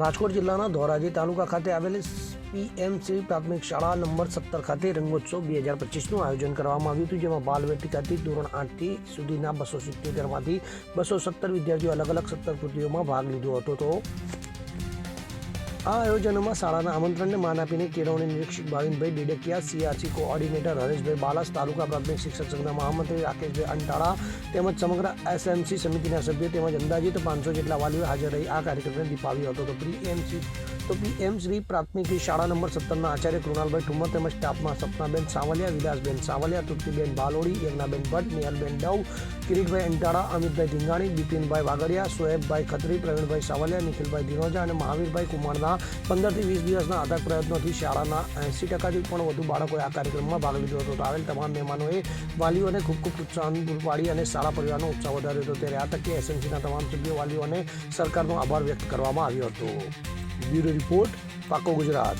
રાજકોટ જિલ્લાના ધોરાજી તાલુકા ખાતે આવેલી પીએમસી પ્રાથમિક શાળા નંબર સત્તર ખાતે રંગોત્સવ બે હજાર પચીસનું આયોજન કરવામાં આવ્યું હતું, જેમાં બાલ વેટિકાથી ધોરણ આઠથી સુધીના બસો સિત્તેરમાંથી બસો સત્તર વિદ્યાર્થીઓ અલગ અલગ સત્તર કૃતિઓમાં ભાગ લીધો હતો. તો આ આયોજનમાં શાળાના આમંત્રણને માન આપીને કેળવણી નિરીક્ષક ભાવિનભાઈ ડેડકિયા સીઆરસી કોઓર્ડિનેટર હરેશભાઈ બાલાસ, તાલુકા પ્રાથમિક શિક્ષક સંઘના મહામંત્રી રાકેશભાઈ અંટાળા તેમજ સમગ્ર એસએમસી સમિતિના સભ્યો તેમજ અંદાજિત પાંચસો જેટલા વાલીઓ હાજર રહી આ કાર્યક્રમને દીપાવ્યો હતો. તો પીએમસી તો પીએમ શ્રી પ્રાથમિક શાળા નંબર સત્તરના આચાર્ય કૃણાલભાઈ ઠુમર તેમજ સ્ટાફમાં સપનાબેન સાવલિયા, વિલાસબેન સાવલિયા, તૃપ્તિબેન બાલોડી, યજ્ઞાબેન ભટ્ટ, નિહાલબેન ડવ, કિરીટભાઈ અંટાળા, અમિતભાઈ ધીંગાણી, બિપિનભાઈ વાગડિયા સોએબભાઈ ખત્રી, પ્રવીણભાઈ સાવલિયા, નિખિલભાઈ ધીરોજા અને મહાવીરભાઈ કુમારના પંદરથી વીસ દિવસના આધાર પ્રયત્નોથી શાળાના એંસી ટકાથી પણ વધુ બાળકોએ આ કાર્યક્રમમાં ભાગ લીધો હતો. આવેલ તમામ મહેમાનોએ વાલીઓને ખૂબ ખૂબ પ્રોત્સાહન પૂરું પાડી અને શાળા પરિવારનો ઉત્સાહ વધાર્યો હતો. ત્યારે આ તકે એસએમસીના તમામ સભ્યો વાલીઓ અને સરકારનો આભાર વ્યક્ત કરવામાં આવ્યો હતો. બ્યુરો રિપોર્ટ પાકો ગુજરાત.